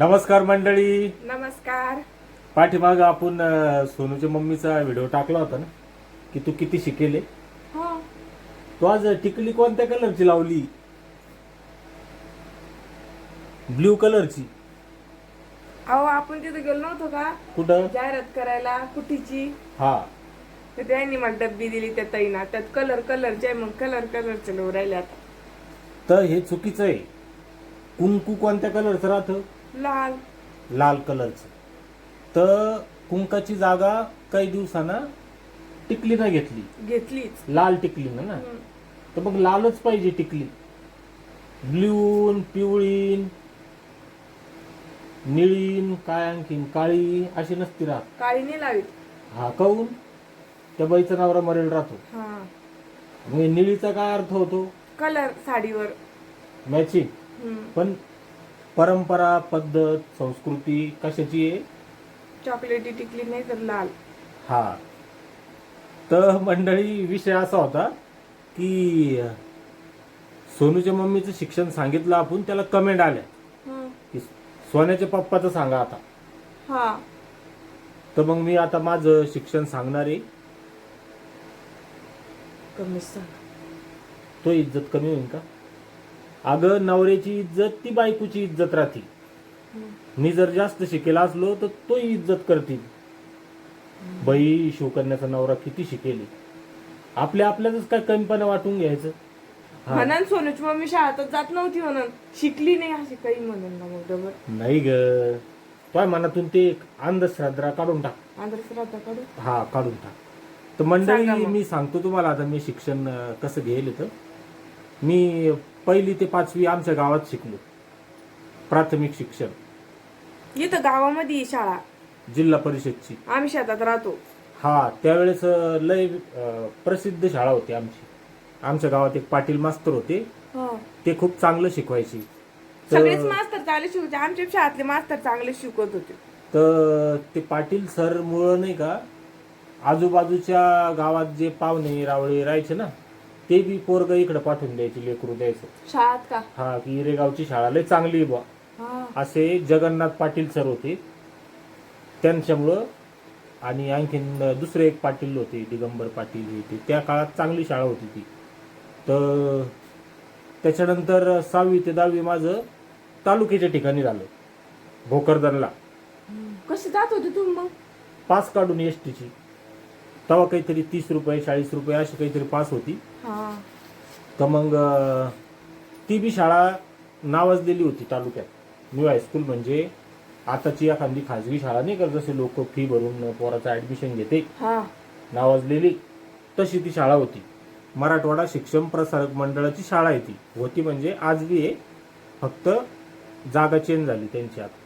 नमस्कार मंडळी. नमस्कार. पाठीमाग आपण अं, सोनूच्या मम्मीचा व्हिडिओ टाकला होता ना की तू किती शिकेले? हो. तू आज टिकली कोणत्या कलरची लावली? ब्ल्यू कलरची. अहो आपण तिथे गेलो नव्हतो का? कुठं? जाहिरात करायला कुठीची? हा. तर त्यांनी मला डब्बी दिली त्या ताईना. त्यात कलर कलरचे मग कलर कलरचे लो राहिले आता. तर हे चुकीचं आहे. कुंकू कोणत्या कलरचं राहतं? लाल. लाल कलरचं. तर कुंकाची जागा काही दिवसांना टिकलीनं घेतली. घेतलीच. लाल टिकलीनं ना? हम्म. तर मग लालच पाहिजे टिकली. ब्ल्यून पिवळीन निळीन काय आणखीन काळी अशी नसती राहत. काळी नाही लावीत. हा काऊन? त्या बाईचा नवरा मरेल राहतो. हा निळीचा काय अर्थ होतो? कलर साडीवर. मॅचिंग. हम्म. पण परंपरा पद्धत संस्कृती कशाची आहे? चॉकलेटी टिकली नाही तर लाल. हा. तर मंडळी विषय असा होता की सोनूच्या मम्मीचं शिक्षण सांगितलं आपण त्याला कमेंट आल्या. हम्म. की सोन्याच्या पप्पाचं सांगा आता. हा. तर मग मी आता माझं शिक्षण सांगणार आहे. कमीच सांग. तो इज्जत कमी होईल का? अगं नवऱ्याची इज्जत ती बायकोची इज्जत राहते. मी जर जास्त शिकेला असलो तर तो इज्जत करतील. बाई शिवकन्याचा नवरा किती शिकेली? आपल्या आपल्याच काय कमीपणा वाटून घ्यायचं? हा. म्हणून सोनूची मम्मी शाळेतच जात नव्हती म्हणून. शिकली नाही अशी काही म्हणून ना मग डबल नाही ग. तो मनातून ते एक अंधश्रद्धा काढून टाक. आंध्र श्राद्धाकडून हा काढून टाक. तर मंडळी मग. मी सांगतो तुम्हाला आता मी शिक्षण अं, कसं घेईल तर मी पहिली ते पाचवी आमच्या गावात शिकलो. प्राथमिक शिक्षण. इथं गावामध्ये ही शाळा. जिल्हा परिषदची. आम्ही शेतात राहतो. हा त्यावेळेस अं, लय अं, प्रसिद्ध शाळा होती आमची. आमच्या गावात एक पाटील मास्तर होते. ते खूप चांगलं शिकवायचे. सगळेच मास्तर चांगले शिकवते आमच्या शाळेतले मास्तर चांगले शिकवत होते. तर ते पाटील सर मुळे नाही का आजूबाजूच्या गावात जे पाहुणे रावळे राहायचे ना ते बी पोरग इकडे पाठवून द्यायचे लेकरू द्यायचं. शाळेत का? हा की इरेगावची शाळा लय चांगली हा. असे जगन्नाथ पाटील सर होते. त्यांच्यामुळं आणि आणखीन दुसरे एक पाटील होते दिगंबर पाटील हे ते. त्या काळात चांगली शाळा होती ती. तर त्याच्यानंतर सहावी ते दहावी माझं तालुक्याच्या ठिकाणी झालं भोकरदनला. कसे जात होते तुम्ही मग? पास काढून एस टीची तेव्हा काहीतरी तीस रुपये चाळीस रुपये अशी काहीतरी पास होती. हा. तर मग ती बी शाळा नावाजलेली होती तालुक्यात. न्यू हायस्कूल म्हणजे आताची एखादी खाजगी शाळा नाही का जसे लोक फी भरून पोराचं ऍडमिशन घेते हा. नावाजलेली तशी ती शाळा होती. मराठवाडा शिक्षण प्रसारक मंडळाची शाळा आहे ती. होती म्हणजे आज बी आहे. फक्त जागा चेंज झाली त्यांची आता.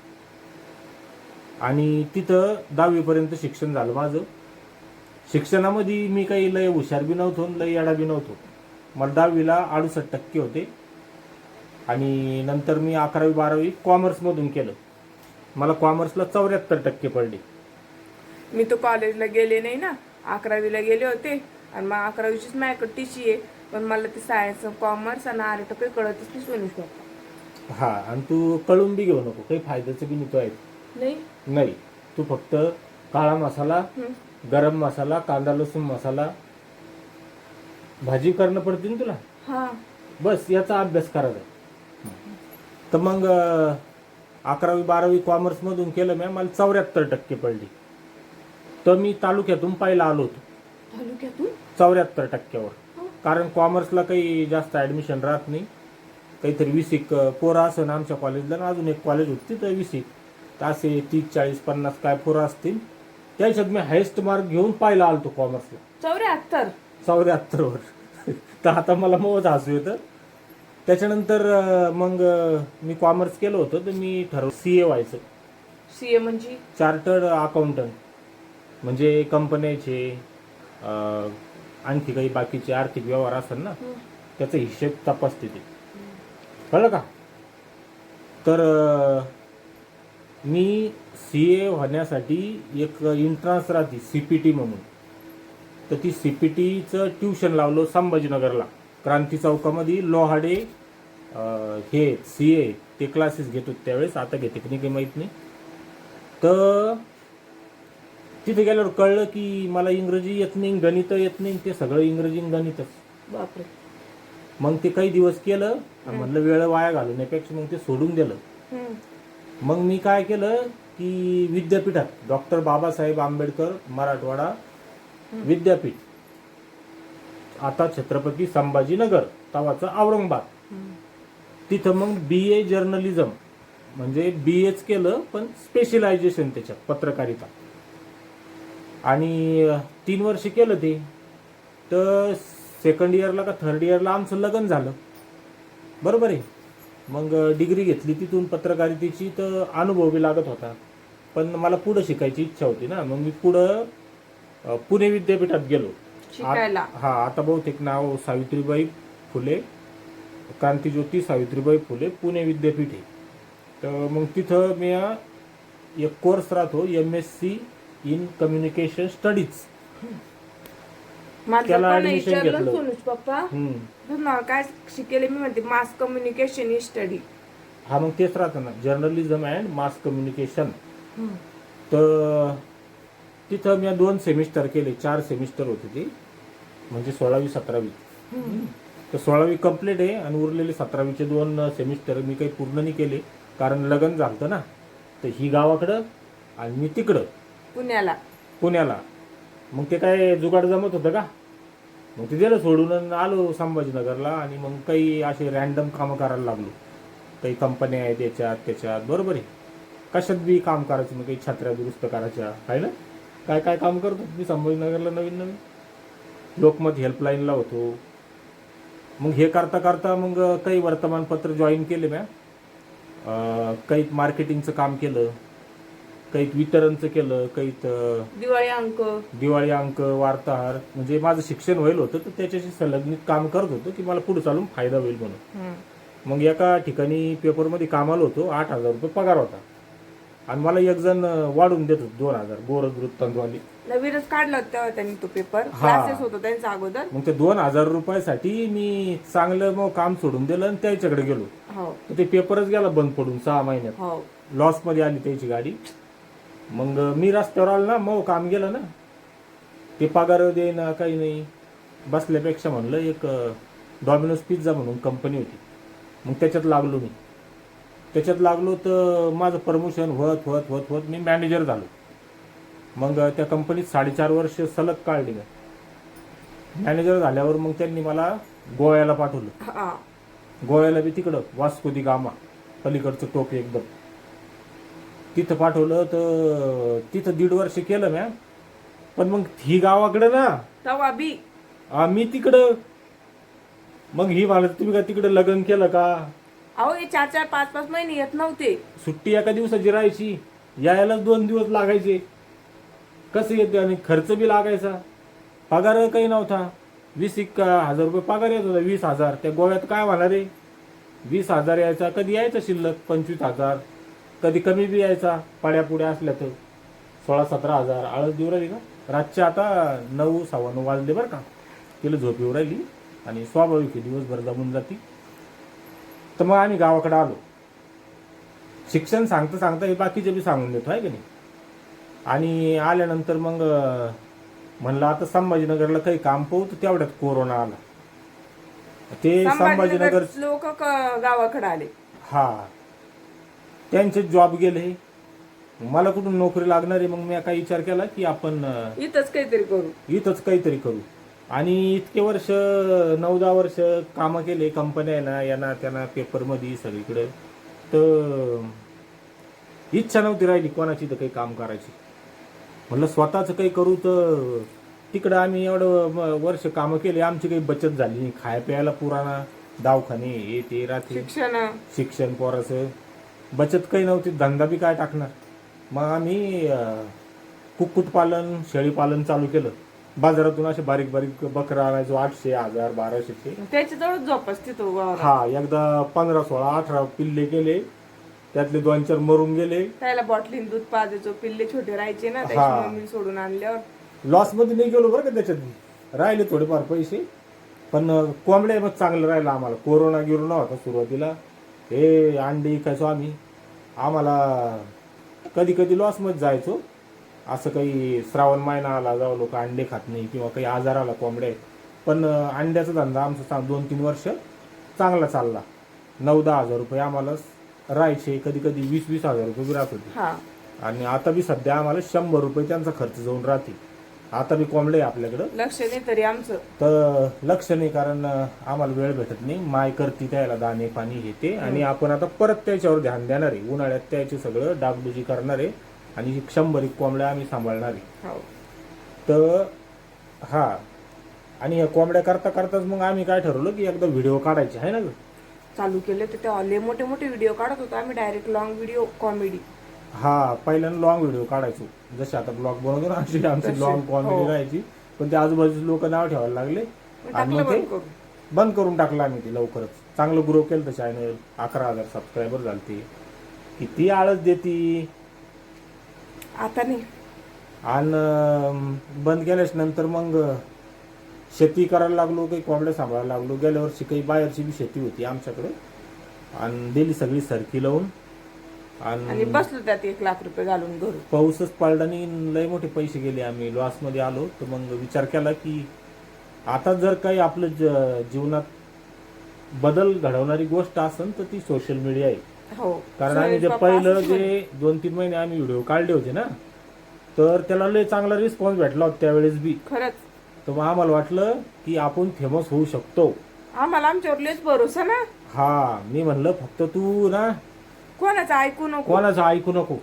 आणि तिथं दहावीपर्यंत शिक्षण झालं माझं. शिक्षणामध्ये मी काही लय हुशार बी नव्हतो लय येडा बी नव्हतो. मला दहावीला अडुसष्ट टक्के होते. आणि नंतर मी अकरावी बारावी कॉमर्समधून केलं. मला कॉमर्सला चौऱ्याहत्तर टक्के पडले. मी तर कॉलेजला गेले नाही ना. अकरावीला गेले होते. आणि मग अकरावीचीच माझ्याकडे टीसी आहे. पण मला ते सायन्स कॉमर्स आणि आर्ट काही कळतच नाही सोनी हा आणि तू कळून बी घेऊ नको. काही फायद्याचं बी नाही तो आहे. नाही? नाही. तू फक्त काळा मसाला. गरम मसाला कांदा लसूण मसाला. भाजी करणं पडते ना तुला? हा. बस याचा अभ्यास करायचा. तर मग अकरावी बारावी कॉमर्समधून केलं मी. मला चौऱ्याहत्तर टक्के पडली. तर मी तालुक्यातून पाहिला आलो होतो. तालुक्यातून? चौऱ्याहत्तर टक्क्यावर. कारण कॉमर्सला काही जास्त ऍडमिशन राहत नाही. काहीतरी वीसिक पोरं असं आमच्या कॉलेजला ना अजून एक कॉलेज होती तर वीसिक तर असे तीस चाळीस पन्नास काय पोरं असतील. त्याच्यात मी हायेस्ट मार्क घेऊन पाहिला आलतो कॉमर्सला चौऱ्याहत्तर. चौऱ्याहत्तरवर तर आता मला मग हसू येतं. त्याच्यानंतर अं, मग अं, मी कॉमर्स केलं होतं तर मी ठरवलं सी ए व्हायचं. सीए म्हणजे? चार्टर्ड अकाउंटंट म्हणजे कंपन्याचे अं, आणखी काही बाकीचे आर्थिक व्यवहार असेल ना. त्याचा हिशेब तपासते ते. कळलं का? तर अं, मी सी ए होण्यासाठी एक एंट्रन्स राहते सी पी टी म्हणून. तर ती सी पी टीचं ट्युशन लावलं संभाजीनगरला. क्रांती चौकामध्ये लोहाडे हे सी ए ते क्लासेस घेत होते त्यावेळेस आता घेते की नाही काही माहीत नाही. तर तिथे गेल्यावर कळलं की मला इंग्रजी येत नाही गणित येत नाही ते सगळं इंग्रजी गणितच. बापरे. मग ते काही दिवस केलं म्हणलं वेळ वाया घालवण्यापेक्षा मग ते सोडून दिलं. मग मी काय केलं की विद्यापीठात डॉक्टर बाबासाहेब आंबेडकर मराठवाडा विद्यापीठ. आता छत्रपती संभाजीनगर तवाचं औरंगाबाद. तिथं मग बी ए जर्नलिझम म्हणजे बी एच केलं पण स्पेशलायझेशन त्याच्यात पत्रकारिता. आणि तीन वर्ष केलं ते. तर सेकंड इयरला का थर्ड इयरला आमचं लग्न झालं. बरोबर आहे? मग डिग्री घेतली. तिथून पत्रकारितेची तर अनुभव बी लागत होता. पण मला पुढं शिकायची इच्छा होती ना. मग मी पुढं पुणे विद्यापीठात गेलो. शिकायला. हा आता बहुतेक नाव सावित्रीबाई फुले क्रांतीज्योती सावित्रीबाई फुले पुणे विद्यापीठ आहे. तर मग तिथं मी अ, एक कोर्स राहतो M S C in communication studies माझं त्याला पण admission विचारलं घेतलं. सोनूज पप्पा. ना काय शिकेले मी म्हणते मास कम्युनिकेशन ही स्टडी हा मग तेच राहतं ना. जर्नलिझम अँड मास कम्युनिकेशन तर तिथं मी दोन सेमिस्टर केले. चार सेमिस्टर होते ते. म्हणजे सोळावी सतरावी. तर सोळावी कंप्लीट आहे आणि उरलेले सतरावीचे दोन सेमिस्टर मी काही पूर्ण नाही केले. कारण लग्न झालं ना. तर ही गावाकडं आणि मी तिकडं. पुण्याला. पुण्याला. मग ते काय जुगाड जमत होतं का? मग ते दिलं सोडून आणि आलो संभाजीनगरला आणि मग काही असे रॅन्डम कामं करायला लागलो. काही कंपन्या आहेत याच्यात त्याच्यात. बरोबर आहे. कशात बी काम करायचं मग? काही छत्र्या दुरुस्त करायच्या. आहे ना? काय काय काम करतो? मी संभाजीनगरला नवीन नवीन. लोकमत हेल्पलाईनला होतो. मग हे करता करता मग काही वर्तमानपत्र जॉईन केले म्या. काही मार्केटिंगचं काम केलं. काही वितरणचं केलं काही दिवाळी अंक. दिवाळी अंक वार्ताहर म्हणजे माझं शिक्षण होईल होतं तर त्याच्याशी संलग्नित काम करत होतो की मला पुढे चालून फायदा होईल म्हणून. मग एका ठिकाणी पेपरमध्ये कामाला होतो आठ हजार रुपये पगार होता. आणि मला एक जण वाढून देत होतो दोन हजार गोरज वृत्तांतवाली. नवीनच काढला होता त्यांनी तो पेपर. हा. क्लासेस होतो त्यांचा अगोदर. मग ते दोन हजार रुपयासाठी मी चांगलं मग काम सोडून दिलं आणि त्याच्याकडे गेलो. हो. ते पेपरच गेला बंद पडून सहा महिन्यात. हो. लॉसमध्ये आली त्याची गाडी. मग मी रस्त्यावर आलो ना मग काम गेलं ना. ते पगार दे ना काही नाही. बसल्यापेक्षा म्हणलं एक डॉमिनोज पिझ्झा म्हणून कंपनी होती. मग त्याच्यात लागलो मी. त्याच्यात लागलो तर माझं प्रमोशन होत होत होत होत मी मॅनेजर झालो. मग त्या कंपनीत साडेचार वर्ष सलग काढली मी मॅनेजर झाल्यावर मग त्यांनी मला गोव्याला पाठवलं. हा. गोव्याला बी तिकडं वास्को दी गामा पलीकडचं टोक एकदम. तिथं पाठवलं तर तिथं दीड वर्ष केलं मॅ पण मग ही गावाकडं ना तवा बी. आम्ही तिकडं. मग ही मला तुम्ही का तिकडं लग्न केलं का? अहो हे चार चार पाच पाच महिने येत नव्हते. सुट्टी एका दिवसाची राहायची यायलाच दोन दिवस लागायचे. कसं येते आणि खर्च बी लागायचा. पगार काही नव्हता. वीस एक हजार रुपये पगार येत होता वीस हजार. त्या गोव्यात काय होणार रे वीस हजार यायचा कधी यायचा शिल्लक? पंचवीस हजार. कधी कमी बी यायचा पाड्या पुड्या असल्या तर. सोळा सतरा हजार. आळस देऊ राहिली का? रातच्या आता नऊ सव्वा नऊ वाजले बरं का. तिला झोप येऊ राहिली आणि स्वाभाविक दिवसभर जमून जाती. तर मग आम्ही गावाकडे आलो. शिक्षण सांगता सांगता हे बाकीचे बी सांगून देतो आहे की नाही? आणि आल्यानंतर मग म्हणलं आता संभाजीनगरला काही काम पाहू तर तेवढ्यात कोरोना आला. ते संभाजीनगर लोक गावाकडे आले. हा. त्यांचे जॉब गेले. मला कुठून नोकरी लागणार आहे? मग मी काय विचार केला की आपण इथंच काहीतरी करू. इथंच काहीतरी करू. आणि इतके वर्ष नऊ दहा वर्ष कामं केले कंपन्या ना यांना त्यांना पेपरमध्ये सगळीकडे. तर इच्छा नव्हती राहिली कोणाची तर काही काम करायची. म्हणलं स्वतःचं काही करू तर तिकडं आम्ही एवढं वर्ष कामं केले. आमची काही बचत झाली नाही. खाया प्यायला पुराणा दवाखाने हे ते राहते शिक्षण. शिक्षण पोराचं. बचत काही नव्हती धंदा बी काय टाकणार? मग आम्ही कुक्कुटपालन शेळीपालन चालू केलं. बाजारातून असे बारीक बारीक बकरा आणायचो आठशे हजार बाराशेचे. त्याच्याजवळ झोपच तिथं वावरात. हा एकदा पंधरा सोळा अठरा पिल्ले केले. त्यातले दोन चार मरून गेले. त्याला बॉटलीन दूध पाजायचो पिल्ले छोटे राहायचे ना त्याची. मम्मी सोडून आणल्यावर. लॉसमध्ये नाही गेलो बरं का त्याच्यात. राहिले थोडेफार पैसे. पण कोंबड्या मग चांगलं राहिलं आम्हाला. कोरोना गिरोना होता सुरुवातीला. हे अंडे खायचो आम्ही आम्हाला कधी कधी लॉसमध्ये जायचो. असं काही श्रावण महिना आला जाऊ लोक अंडे खात नाही किंवा काही आजार आला कोंबडे पण अंड्याचा धंदा आमचा दोन तीन वर्ष चांगला चालला. नऊ दहा हजार रुपये आम्हाला राहायचे. कधी कधी वीस वीस हजार रुपये बी राहत होते. हा. आणि आता बी सध्या आम्हाला शंभर रुपये त्यांचा खर्च जाऊन राहते. आता बी कोंबडे आहे आपल्याकडं. लक्ष नाही तरी आमचं. तर लक्ष नाही कारण आम्हाला वेळ भेटत नाही. माय करती त्याला दाणे पाणी घेते आणि आपण आता परत त्याच्यावर ध्यान देणार आहे. उन्हाळ्यात त्याचे सगळं डागडुजी करणार आहे. आणि शंभर एक कोंबड्या आम्ही सांभाळणार आहे. हो. तर हा. आणि या कोंबड्या करता करताच मग आम्ही काय ठरवलं की एकदा व्हिडिओ काढायचे आहे ना चालू केले तर ते लय मोठे मोठे व्हिडिओ काढत होतो आम्ही. डायरेक्ट लॉंग व्हिडिओ कॉमेडी हा पहिल्यांदा लॉंग व्हिडिओ काढायचो. जसे आता ब्लॉग बनवतो ना अशी आमची तसे, लॉंग कॉमेडी. राहायची. पण ते आजूबाजूचे लोक नाव ठेवायला लागले. आणि मग बंद ते बंद करून टाकलं आम्ही ते लवकरच. चांगलं ग्रो केलं तर चॅनल अकरा हजार सबस्क्रायबर झालते किती आळस देती. आता नाही. आणि बंद केल्याच नंतर मग शेती करायला लागलो काही कोंबड्या सांभाळायला लागलो. गेल्या वर्षी काही बाहेरची बी शेती होती आमच्याकडे. आणि दिली सगळी सरकी लावून. आणि आणि बसलो त्यात एक लाख रुपये घालून घरून. पाऊसच पडल्याने लय मोठे पैसे गेले आम्ही. लॉसमध्ये आलो तर मग विचार केला की आता जर काही आपलं ज- जीवनात बदल घडवणारी गोष्ट असेल तर ती सोशल मीडिया आहे. हो. कारण आम्ही जे पहिलं. जे दोन तीन महिने आम्ही व्हिडिओ काढले होते ना तर त्याला लय चांगला रिस्पॉन्स भेटला होता त्यावेळेस बी. खरंच. तर मग आम्हाला वाटलं की आपण फेमस होऊ शकतो. आम्हाला आमच्यावर लयच भरोसा ना. हा मी म्हणलं फक्त तू ना कोणाचं ऐकू नको. कोणाचं ऐकू नको.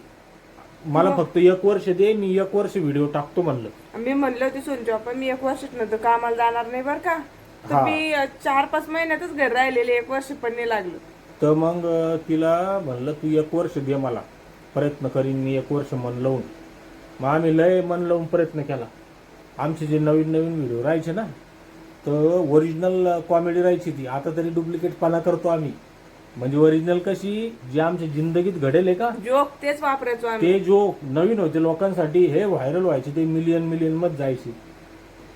मला फक्त एक वर्ष दे मी एक वर्ष व्हिडिओ टाकतो म्हणलं. मी म्हणलं होते सोनची बाप्पा मी एक वर्षात नंतर कामाला जाणार नाही बरं का. तर हा. मी अ, चार पाच महिन्यातच घर राहिलेले एक वर्ष पण नाही लागलं. तर मग अं, तिला म्हणलं तू एक वर्ष दे मला प्रयत्न करीन मी एक वर्ष मन लावून मग आम्ही लय मन लावून प्रयत्न केला. आमचे जे नवीन नवीन व्हिडिओ राहायचे ना तर ओरिजिनल कॉमेडी राहायची ती. आता तरी डुप्लिकेट पाना करतो आम्ही. म्हणजे ओरिजिनल कशी? जी आमच्या जिंदगीत घडेल आहे का? जोक तेच वापरायचो आम्ही. ते जो नवीन होते लोकांसाठी. हे व्हायरल व्हायचे ते मिलियन मिलियनमध्ये जायचे.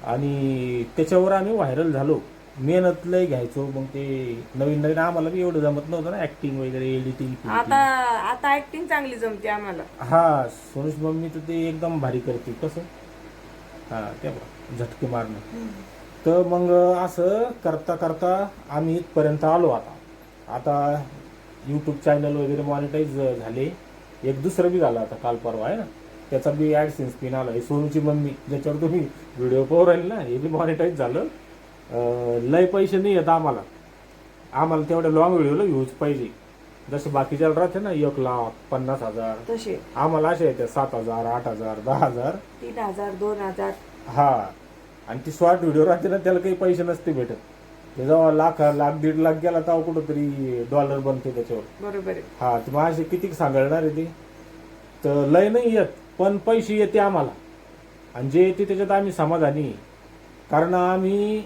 आणि त्याच्यावर आम्ही व्हायरल झालो. मेहनत लय घ्यायचो. मग ते नवीन नवीन आम्हाला बी एवढं जमत नव्हतं ना ऍक्टिंग वगैरे एडिटिंग आता आता ऍक्टिंग चांगली जमते आम्हाला. हा सोनुष मम्मी तर ते एकदम भारी करते. कसं? हा ते बघा, झटके मारणं. तर मग असं करता करता आम्ही इथपर्यंत आलो आता. आता यूट्यूब चॅनल वगैरे मॉनिटाईज झाले. एक दुसरं बी झालं आता काल परवा आहे ना? त्याचा बी ॲडसेन्स पिन आला. हे सोनूची मम्मी ज्याच्यावर तुम्ही व्हिडिओ पाहू राहिले ना हे बी मॉनिटाईज झालं. लय पैसे नाही येत आम्हाला. आम्हाला तेवढ्या लॉंग व्हिडिओला व्ह्यूज पाहिजे. जसं बाकीच्याला राहते ना एक लाख पन्नास हजार. तसे. आम्हाला असे येते सात हजार आठ हजार दहा हजार. तीन हजार दोन हजार. हा. आणि ती शॉर्ट व्हिडिओ राहते ना त्याला काही पैसे नसते भेटत. ते जेव्हा लाख लाख दीड लाख गेला तेव्हा कुठंतरी डॉलर बनते त्याच्यावर. बरोबर आहे. हा तर मग असे किती सांगणार आहे ते? तर लय नाही येत पण पैसे येते आम्हाला. आणि जे येते त्याच्यात आम्ही समाधानी. आहे. कारण आम्ही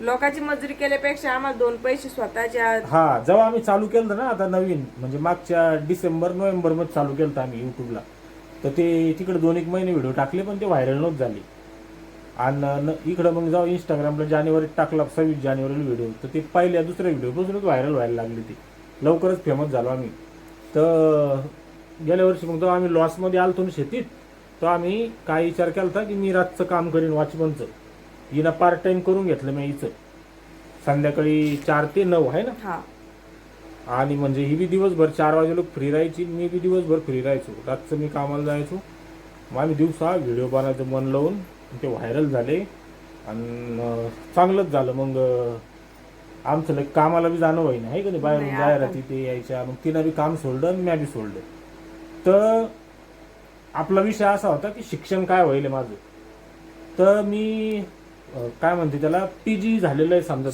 लोकांची मजुरी केल्यापेक्षा आम्हाला दोन पैसे स्वतःच्या हा जेव्हा आम्ही चालू केलं होतं ना आता नवीन म्हणजे मागच्या डिसेंबर नोव्हेंबरमध्ये चालू केलं होतं आम्ही युट्यूबला तर ते तिकडे दोन एक महिने व्हिडिओ टाकले पण ते व्हायरल नव्हते झाले. आणि न- इकडं मग जेव्हा इंस्टाग्रामला जानेवारीत टाकला सव्वीस जानेवारीला व्हिडिओ तर ते पहिल्या दुसऱ्या व्हिडिओपासूनच व्हायरल व्हायला लागले ते. लवकरच फेमस झालो आम्ही. तर गेल्या वर्षी मग जेव्हा आम्ही लॉसमध्ये आलतो ना शेतीत तर आम्ही काय विचार केला होता की मी रातचं काम करीन वॉचमनचं हिनं पार्ट टाइम करून घेतलं मी हिचं संध्याकाळी चार ते नऊ आहे ना? हा. आणि म्हणजे ही बी दिवसभर चार वाजे लोक फ्री राहायची मी बी दिवसभर फ्री राहायचो. रातचं मी कामाला जायचो. मग आम्ही दिवसा व्हिडिओ बनायचं मन लावून ते व्हायरल झाले. आणि चांगलंच झालं. मग आमचं like कामाला बी जाणं होईना आहे का नाही? बाहेरून नाही, जाहिराती ते यायच्या. मग तिनं बी काम सोडलं आणि म्या बी सोडलं. तर आपला विषय असा होता की शिक्षण काय होईल माझं? तर मी काय म्हणते त्याला? पीजी झालेलं आहे समजा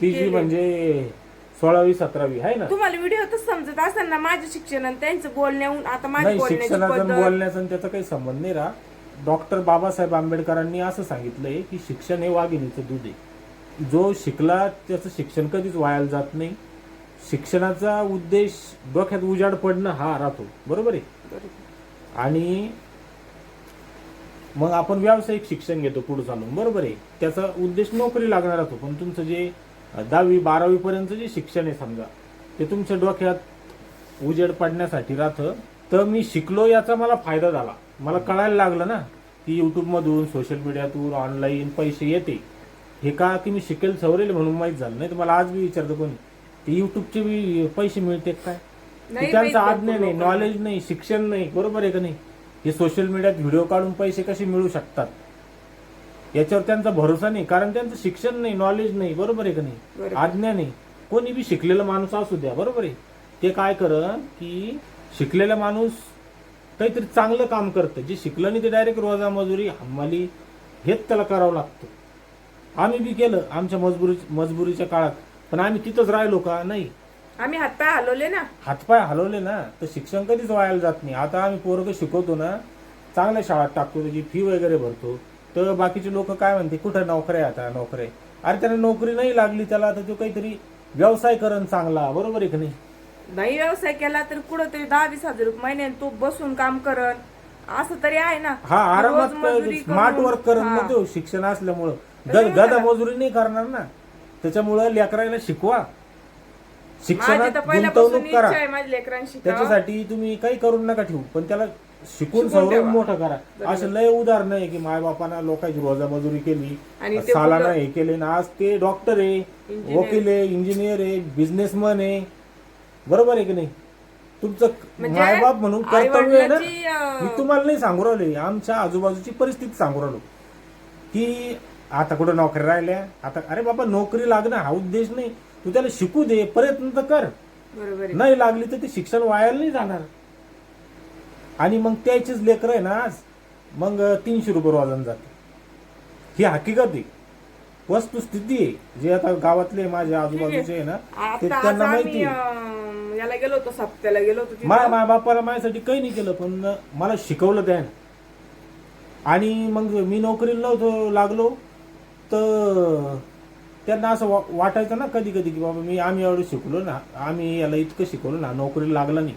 पीजी. म्हणजे सोळावी सतरावी आहे ना? तुम्हाला व्हिडिओ समजत असेल ना माझं शिक्षण आणि त्यांचं आता बोलण्याची शिक्षणाचा बोलण्याचा त्याचा काही संबंध नाही राहा. डॉक्टर बाबासाहेब आंबेडकरांनी असं सांगितलंय की शिक्षण हे वाघिणीचं दूध आहे. जो शिकला त्याचं शिक्षण कधीच वायाला जात नाही. शिक्षणाचा उद्देश डोक्यात उजाड पडणं हा राहतो. बरोबर आहे? आणि मग आपण व्यावसायिक शिक्षण घेतो पुढे चालून. बरोबर आहे? त्याचा उद्देश नोकरी लागणार असतो. पण तुमचं जे दहावी बारावी पर्यंत जे शिक्षण आहे समजा ते तुमच्या डोक्यात उजेड पडण्यासाठी राहतं. तर मी शिकलो याचा मला फायदा झाला. मला कळायला लागलं ना की युट्यूबमधून सोशल मीडियातून ऑनलाईन पैसे येते. हे का की मी शिकेल सवरेल म्हणून माहीत झालं नाही. तर मला आज बी विचारतं कोणी ते युट्यूबचे बी पैसे मिळते काय? त्यांचं आज्ञा नाही नॉलेज नाही शिक्षण नाही बरोबर आहे का नाही? हे सोशल मीडियात व्हिडिओ काढून पैसे कसे मिळू शकतात? याच्यावर त्यांचा भरोसा नाही. कारण त्यांचं शिक्षण नाही नॉलेज नाही बरोबर आहे का नाही. आज्ञा नाही. कोणी बी शिकलेला माणूस असू द्या बरोबर आहे. ते काय करन की शिकलेला माणूस काहीतरी चांगलं काम करतं जे शिकलं नाही ते डायरेक्ट रोजा मजुरी हमाली हेच त्याला करावं लागतं. आम्ही बी केलं आमच्या मजबुरी मजबुरीच्या काळात. पण आम्ही तिथंच राहिलो का? नाही. आम्ही हातपाय हलवले ना. हातपाय हलवले ना तर शिक्षण कधीच वायाला जात नाही. आता आम्ही पोरग शिकवतो ना चांगल्या शाळेत टाकतो त्याची फी वगैरे भरतो. तर बाकीचे लोक काय म्हणते कुठं नोकऱ्या आता नोकऱ्या अरे त्याला नोकरी नाही लागली त्याला तर तो काहीतरी व्यवसाय करण चांगला बरोबर आहे का नाही? नाही व्यवसाय केला तर कुठं तरी दहा वीस हजार रुपये महिन्याने तो बसून काम करण असं तरी आहे ना. हा आरामात मजुरी स्मार्ट करून- वर्क करण हा. ना तो शिक्षण असल्यामुळं. गद गदा. मजुरी नाही करणार ना. त्याच्यामुळं लेकरायला शिकवा. माझी शिक्षणात तर पहिल्यापासून गुंतवणूक इच्छा करा. आहे माझ्या लेकरांशी त्याच्यासाठी तुम्ही काही करून नका ठेवू पण त्याला शिकून शिकून सवरून. मोठं करा. असं लय उदाहरण आहे की माय बापाना लोकांची रोजामजुरी केली आणि ते सालाना कुठं- हे केले ना आज ते डॉक्टर आहे Engineer. वकील आहे इंजिनियर आहे बिझनेसमन आहे. बरोबर आहे की नाही? तुमचं म्हणजे मायबाप म्हणून कर्तव्य आहे ना आईवडिलाची, अं, मी तुम्हाला नाही सांगू राहिले आमच्या आजूबाजूची परिस्थिती सांगू राहिलो. की आता कुठं नोकरी राहिल्या आता अरे बाबा नोकरी लागणं हा उद्देश नाही. तू त्याला शिकू दे प्रयत्न तर कर. बरोबर आहे. नाही लागली तर ते शिक्षण वायाला नाही जाणार. आणि मग त्याचीच लेकर आहे ना आज. मग तीनशे रुपये रोजान जाते. ही हकीकत आहे. वस्तुस्थिती आहे जे आता गावातले माझ्या आजूबाजूचे आहे ना ते आता आज त्यांना आम्ही माहिती आहे. अं, याला गेलो होतो सप्त्याला गेलो होतो तिथं. माझ्या माय बापाला माझ्यासाठी काही नाही केलं पण मला शिकवलं त्यानं आणि मग मी नोकरीला नव्हतो लागलो तर त्यांना असं वा- वाटायचं ना कधी कधी की बाबा मी आम्ही एवढं शिकलो ना आम्ही याला इतकं शिकवलं ना नोकरीला लागलं नाही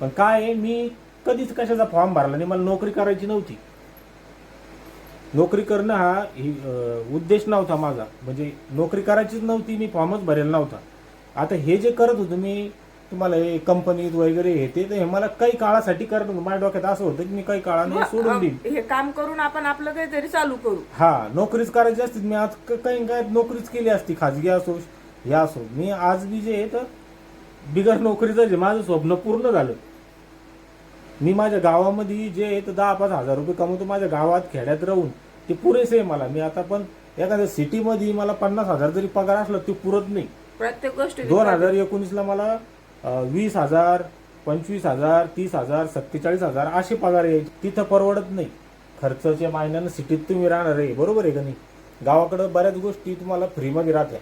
पण काय आहे, मी कधीच कशाचा फॉर्म भरला नाही मला नोकरी करायची नव्हती नोकरी करणं हा ही, उद्देश नव्हता माझा. म्हणजे नोकरी करायचीच नव्हती मी फॉर्मच भरेल नव्हता. आता हे जे करत होतो मी तुम्हाला हे कंपनीत वगैरे हे ते हे मला काही काळासाठी करत होतं. माझ्या डोक्यात असं होतं की मी काही काळाने सोडून देईन. हे काम करून आपण आपलं काहीतरी चालू करू. हा नोकरीच करायची असती. मी आज काही काय नोकरीच केली असती. खाजगी असो हे असो. मी आज बी जे आहे तर बिगर नोकरीचं जे माझं स्वप्न पूर्ण झालं. मी माझ्या गावामध्ये जे आहे तर दहा पाच हजार रुपये कमवतो माझ्या गावात खेड्यात राहून ते पुरेसे आहे मला. मी आता पण एखाद्या सिटीमध्ये मला पन्नास हजार जरी पगार असला ते पुरत नाही. प्रत्येक गोष्टी दोन हजार एकोणीसला मला अं, वीस हजार पंचवीस हजार तीस हजार सत्तेचाळीस हजार असे पगार यायचे तिथं परवडत नाही. खर्चाच्या मायन्यानं सिटीत तुम्ही राहणार आहे. बरोबर आहे का नाही? गावाकडं बऱ्याच गोष्टी तुम्हाला फ्रीमध्ये राहत्या.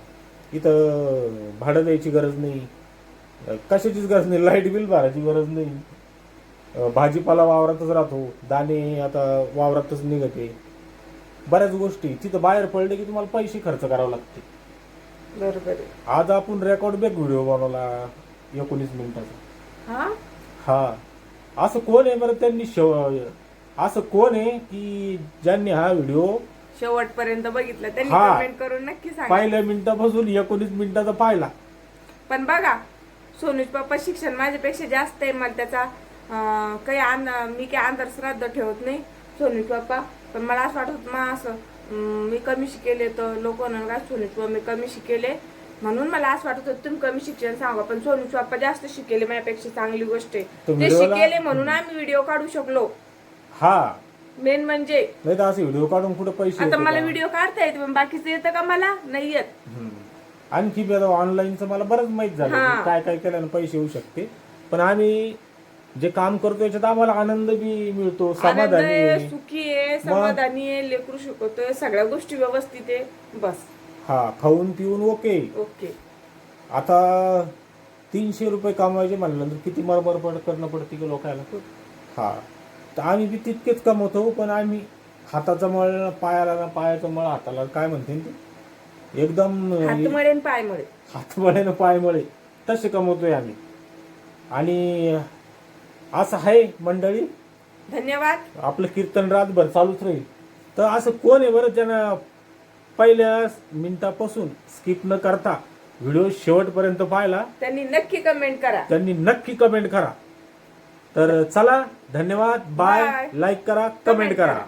इथं भाडं द्यायची गरज नाही. कशाचीच गरज नाही. लाइट बिल भरायची गरज नाही. भाजीपाला वावरातच राहतो दाणे आता वावरातच निघते. बऱ्याच गोष्टी तिथं बाहेर पडले की तुम्हाला पैसे खर्च करावे लागते. बरोबर आहे. आज आपण रेकॉर्ड बॅक व्हिडिओ बनवला एकोणीस मिनिटाचा. हा? हा. असं कोण आहे बरं त्यांनी शेव असं कोण आहे की ज्यांनी हा व्हिडिओ शेवटपर्यंत बघितलं? त्यांनी हा. कमेंट करून नक्की सांगा. पहिल्या मिनिटापासून एकोणीस मिनिटाचा पाहिला. पण बघा सोनूज पप्पा शिक्षण माझ्यापेक्षा जास्त आहे मला त्याचा काही आन मी काही अंधश्राद्ध ठेवत नाही सोनूज पप्पा पण मला असं वाटत मग असं मी कमी शिकेले तर लोक का? सोनूज पप्पा मी कमी शिकेले म्हणून मला असं वाटत होतं तुम्ही कमी शिक्षण सांगा पण सोनूज पप्पा जास्त शिकेले माझ्यापेक्षा चांगली गोष्ट आहे. तो शिकेले म्हणून आम्ही व्हिडिओ काढू शकलो. हा. मेन म्हणजे असे व्हिडिओ काढून कुठे पैसे आता मला? व्हिडिओ काढता येते पण बाकीचं येतं का मला? नाही येत. आणखी ऑनलाईनचं मला बरंच माहीत झालं काय काय केल्यानं पैसे येऊ शकते. पण आम्ही जे काम करतो याच्यात आम्हाला आनंद बी मिळतो आनंद समाधानी आहे आहे. सुखी आहे समाधानी आहे लेकरू शिकवतोय सगळ्या गोष्टी व्यवस्थित आहे बस. हा खाऊन पिऊन ओके. ओके. आता तीनशे रुपये कमवायचे म्हणल्यानंतर किती मरमर पड करणं पडते की लोकांना हा. तर आम्ही बी तितकेच कमवतो पण आम्ही हाताचा मळ पायाला ना पायाचा मळ हाताला काय म्हणते ना ते? एकदम हात मळेन पाय मळे. हातमळे ना पायमळे तसे कमवतोय आम्ही. आणि असं आहे मंडळी. धन्यवाद. आपलं कीर्तन रातभर चालूच राहील. तर असं कोण आहे बरं ज्यानं पहिल्या मिनिटापासून स्किप न करता व्हिडिओ शेवटपर्यंत पाहिला? त्यांनी नक्की कमेंट करा. त्यांनी नक्की कमेंट करा. तर चला धन्यवाद. Bye Bye. लाईक करा कमेंट करा.